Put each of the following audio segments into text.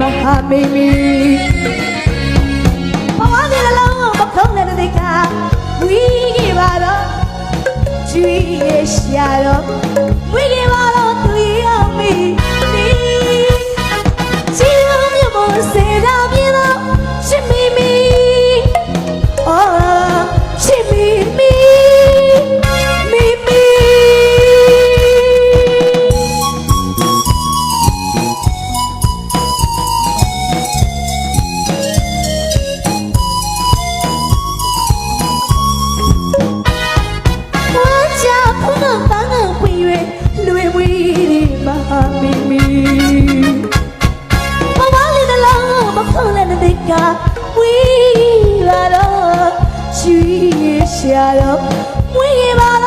น้องขาดไม่มีเพราะว่าเรื่องเราบักทงในนาฬิกาวิกิบาโรจุยเอชยาโรวิกิบาโรตุยเอามีนี่ชิลล์มอยู่บนเส้ ရာတော့မွေးခဲ့ပါ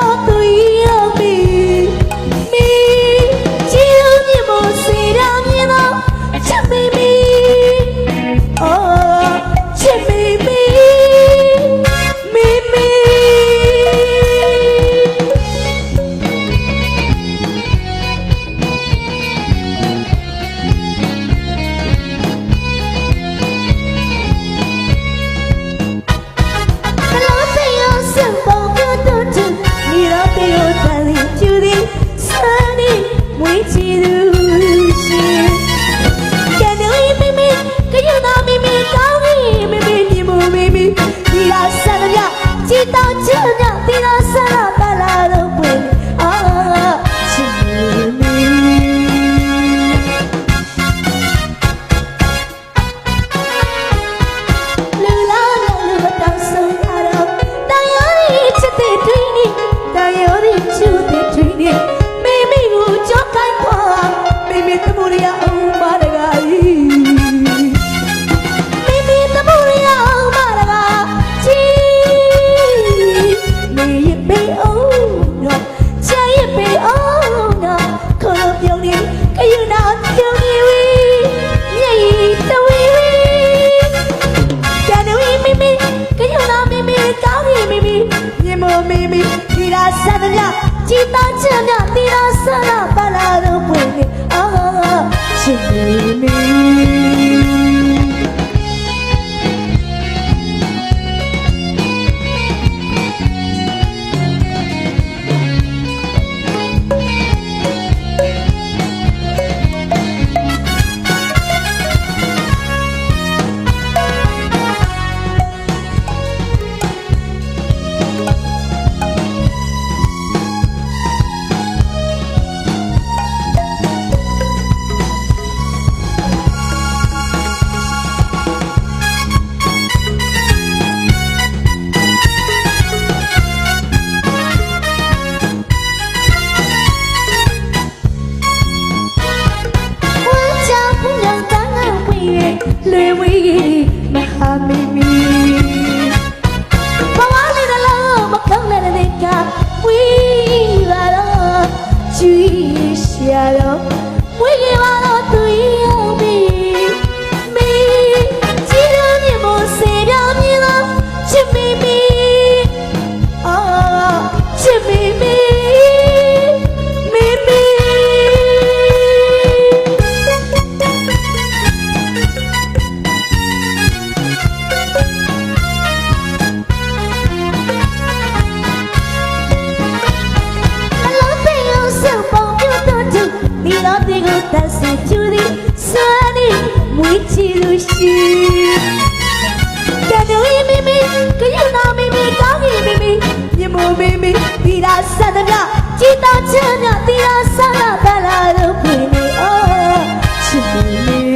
ချူတဲ့ချိန်နဲ့မိမိကိုကြောက်တိုင်းခွာမိမိသမုဒ္ဒရာ Bye. لوي محامي ကရုဏာမိမိကောင်းကင်မိမိမြမမိမိဒီလာဆန်သမျှကြည်တာချမ်းမြတီလာဆန်လာတလာလို့ပြင်းနေအော်ချစ်မိမိ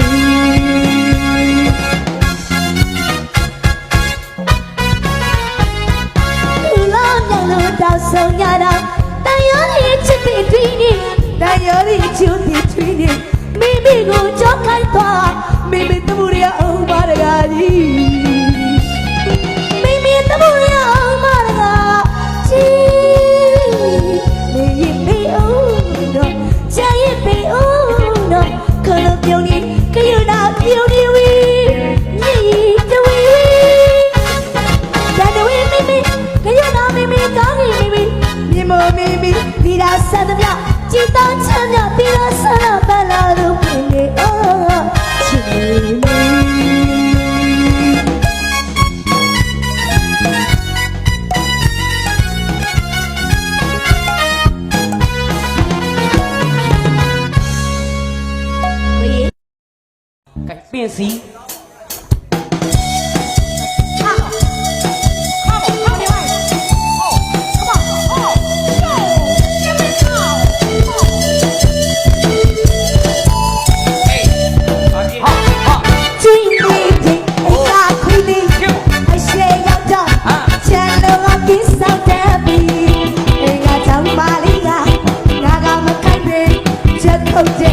တောက်ဆုံးရတာတန်ရောဒီချစ်တဲ့တွင်နေတန်ရောဒီချစ်တဲ့တွင်နေမိမိကိုကြောက်ခိုင်းသွားမိမိတမှုရအောင်ပါရကကြီး 秘密，你打什么鸟？几多钞票？你打什么白劳碌？秘密哦，秘密。变谁？Jose.